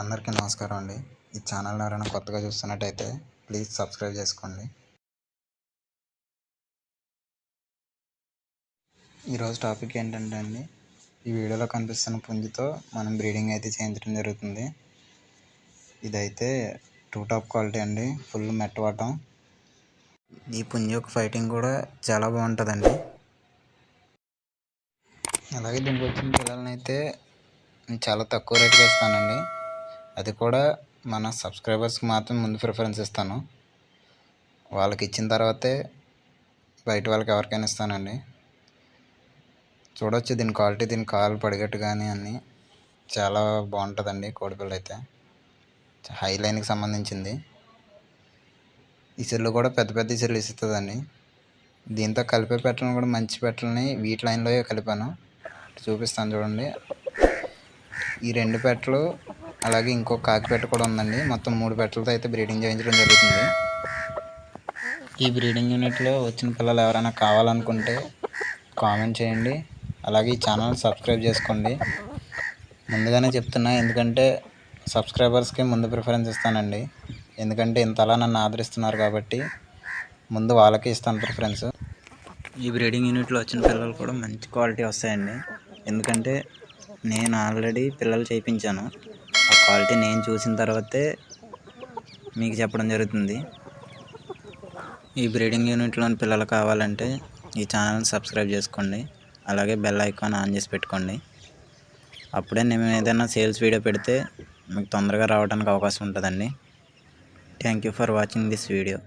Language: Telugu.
అందరికీ నమస్కారం అండి. ఈ ఛానల్ ఎవరైనా కొత్తగా చూస్తున్నట్టయితే ప్లీజ్ సబ్స్క్రైబ్ చేసుకోండి. ఈరోజు టాపిక్ ఏంటంటే అండి ఈ వీడియోలో కనిపిస్తున్న పుంజుతో మనం బ్రీడింగ్ అయితే చేయించడం జరుగుతుంది. ఇదైతే టూ టాప్ క్వాలిటీ అండి ఫుల్ మెట్టవాటం ఈ పుంజు యొక్క ఫైటింగ్ కూడా చాలా బాగుంటుందండి. అలాగే దీనికి వచ్చిన పిల్లల్ని అయితే నేను చాలా తక్కువ రేటుకి ఇస్తానండి. అది కూడా మన సబ్స్క్రైబర్స్కి మాత్రం ముందు ప్రిఫరెన్స్ ఇస్తాను. వాళ్ళకి ఇచ్చిన తర్వాతే బయట వాళ్ళకి ఎవరికైనా ఇస్తానండి. చూడొచ్చు దీని క్వాలిటీ దీని కాలు పడిగట్టు కానీ అన్నీ చాలా బాగుంటుందండి కోడిపిల్ల అయితే. హై లైన్కి సంబంధించింది. ఇసుర్లు కూడా పెద్ద పెద్ద ఇసుర్లు ఇస్తుందండి. దీంతో కలిపే పెట్టలను కూడా మంచి పెట్టలని వీటి లైన్లో కలిపాను. చూపిస్తాను చూడండి. ఈ రెండు పెట్టలు అలాగే ఇంకో కాకి పెట్ట కూడా ఉందండి. మొత్తం మూడు పెట్టలతో అయితే బ్రీడింగ్ చేయించడం జరుగుతుంది. ఈ బ్రీడింగ్ యూనిట్లో వచ్చిన పిల్లలు ఎవరైనా కావాలనుకుంటే కామెంట్ చేయండి. అలాగే ఈ ఛానల్ సబ్స్క్రైబ్ చేసుకోండి. ముందుగానే చెప్తున్నా ఎందుకంటే సబ్స్క్రైబర్స్కి ముందు ప్రిఫరెన్స్ ఇస్తానండి. ఎందుకంటే ఇంతలా నన్ను ఆదరిస్తున్నారు కాబట్టి ముందు వాళ్ళకి ఇస్తాను ప్రిఫరెన్స్ ఈ బ్రీడింగ్ యూనిట్లో వచ్చిన పిల్లలు కూడా మంచి క్వాలిటీ వస్తాయండి. ఎందుకంటే నేను ఆల్రెడీ పిల్లలు చేయించాను. క్వాలిటీ నేను చూసిన తర్వాతే మీకు చెప్పడం జరుగుతుంది. ఈ బ్రీడింగ్ యూనిట్లోని పిల్లలు కావాలంటే ఈ ఛానల్ని సబ్స్క్రైబ్ చేసుకోండి. అలాగే బెల్ ఐకాన్ ఆన్ చేసి పెట్టుకోండి. అప్పుడే నేను ఏదైనా సేల్స్ వీడియో పెడితే మీకు తొందరగా రావడానికి అవకాశం ఉంటుందండి. Thank you for watching this video.